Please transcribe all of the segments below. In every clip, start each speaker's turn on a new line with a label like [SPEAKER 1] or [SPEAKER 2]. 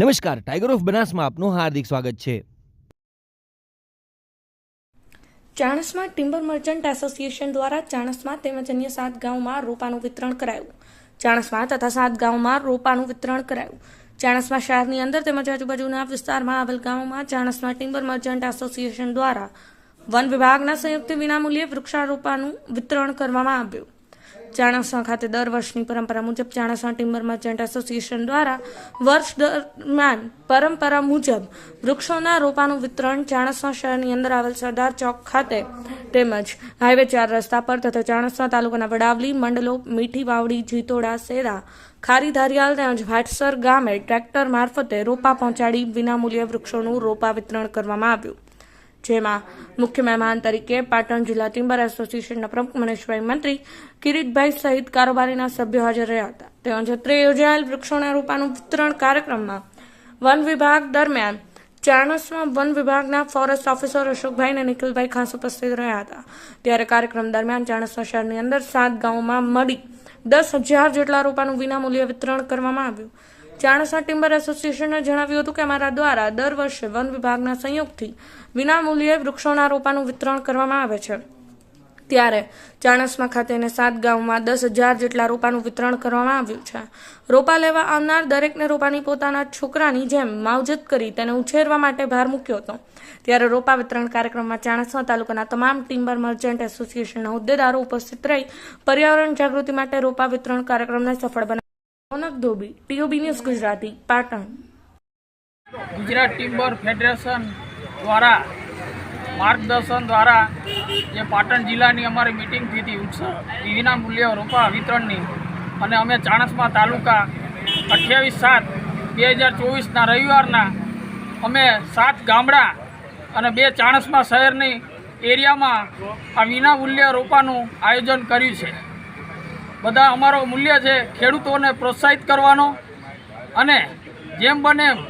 [SPEAKER 1] નમસ્કાર tiger of બનાસમાં આપનું હાર્દિક સ્વાગત છે.
[SPEAKER 2] ચાણસમાં ટિમ્બર મર્ચન્ટ એસોસિએશન દ્વારા ચાણસમાં તેમજ અન્ય સાત ગામમાં રોપાનું વિતરણ કરાયું. ચાણસમાં તથા સાત ગામમાં રોપાનું વિતરણ કરાયું. ચાણસમાં શહેરની અંદર તેમજ આજુબાજુના વિસ્તારમાં આવેલ ગામોમાં ચાણસમાં ટિમ્બર મર્ચન્ટ એસોસિએશન દ્વારા વન વિભાગના સંયુક્ત વિનામૂલ્યે વૃક્ષારોપાનું વિતરણ કરવામાં આવ્યું. ચાણસ્મા ખાતે દર વર્ષની પરંપરા મુજબ ચાણસા ટિમ્બર મર્ચન્ટ એસોસિએશન દ્વારા વર્ષ દરમિયાન પરંપરા મુજબ વૃક્ષોના રોપાનું વિતરણ ચાણસા શહેરની અંદર આવેલ સરદાર ચોક ખાતે તેમજ હાઈવે ચાર રસ્તા પર તથા ચાણસા તાલુકાના વડાવલી, મંડલો, મીઠી વાવડી, જીતોડા, સેરા, ખારી ધારિયાલ તેમજ ભાટસર ગામે ટ્રેક્ટર મારફતે રોપા પહોંચાડી વિનામૂલ્યે વૃક્ષોનું રોપા વિતરણ કરવામાં આવ્યું. જેમાં મુખ્ય મહેમાન તરીકે પાટણ જિલ્લા ટિમ્બર એસોસિએશનના પ્રમુખ મનીષભાઈ મંત્રી, કિરીટભાઈ સહિત કારોબારીના સભ્યો હાજર રહ્યા હતા. તેમજ અત્રે યોજાયેલ વૃક્ષોના રોપાનું વિતરણ કાર્યક્રમમાં વન વિભાગ દરમિયાન ચાણસમાં વન વિભાગના ફોરેસ્ટ ઓફિસર અશોકભાઈ અને નિખિલભાઈ ખાસ ઉપસ્થિત રહ્યા હતા. ત્યારે કાર્યક્રમ દરમિયાન ચાણસમા શહેરની અંદર સાત ગામોમાં મળી દસ હજાર જેટલા રોપાનું વિનામૂલ્યે વિતરણ કરવામાં આવ્યું. ચાણસમા ટિમ્બર એસોસિએશને જણાવ્યું હતું કે અમારા દ્વારા દર વર્ષે વન વિભાગના સંયોગથી વિનામૂલ્યે વૃક્ષોના રોપાનું વિતરણ કરવામાં આવે છે. ત્યારે ચાણસમા ખાતેને સાત ગામમાં દસ હજાર જેટલા રોપાનું વિતરણ કરવામાં આવ્યું છે. રોપા લેવા આવનાર દરેકને રોપાની પોતાના છોકરાની જેમ માવજત કરી તેને ઉછેરવા માટે ભાર મૂક્યો હતો. ત્યારે રોપા વિતરણ કાર્યક્રમમાં ચાણસમા તાલુકાના તમામ ટિમ્બર મર્ચન્ટ એસોસિએશનના હોદ્દેદારો ઉપસ્થિત રહી પર્યાવરણ જાગૃતિ માટે રોપા વિતરણ કાર્યક્રમને સફળ બનાવ્યો. Raunak Dhobi TOB news Gujarati, Patan.
[SPEAKER 3] Gujarat timber federation દ્વારા માર્ગદર્શન દ્વારા જે પાટણ જિલ્લાની અમારી મિટિંગ થઈ હતી, ઉત્સવ વિના મૂલ્ય રોપા વિતરણની, અને અમે ચાણસમા તાલુકા અઠ્યાવીસ સાત બે હજાર ચોવીસના રવિવારના અમે સાત ગામડા અને બે ચાણસમા શહેરની એરિયામાં આ વિના મૂલ્ય રોપાનું આયોજન કર્યું છે. બધા અમારો મૂલ્ય છે ખેડૂતોને પ્રોત્સાહિત કરવાનો. અને જેમ બને એમ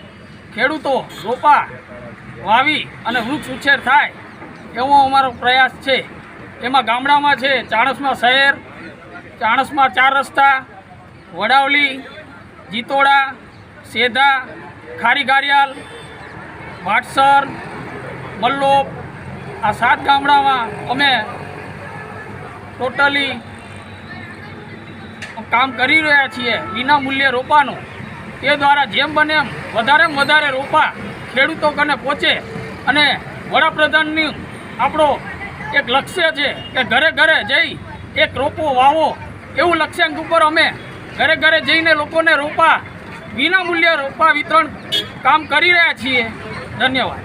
[SPEAKER 3] ખેડૂતો રોપા, વાવી અને વૃક્ષ ઉછેર થાય એવો અમારો પ્રયાસ છે. એમાં ગામડામાં છે ચાણસમાં શહેર, ચાણસમાં ચાર રસ્તા, વડાવલી, જીતોડા, સેધા, ખારી ગારિયાલ ભાટસર મલ્લોપ આ સાત ગામડામાં અમે ટોટલી કામ કરી રહ્યા છીએ વિના મૂલ્યે રોપાનું. તે દ્વારા જેમ બને એમ વધારેમાં વધારે રોપા ખેડૂતો કને પહોંચે અને વડાપ્રધાનની આપણો એક લક્ષ્ય છે કે ઘરે ઘરે જઈ એક રોપો વાવો. એવું લક્ષ્યાંક ઉપર અમે ઘરે ઘરે જઈને લોકોને રોપા, વિના મૂલ્યે રોપા વિતરણ કામ કરી રહ્યા છીએ. ધન્યવાદ.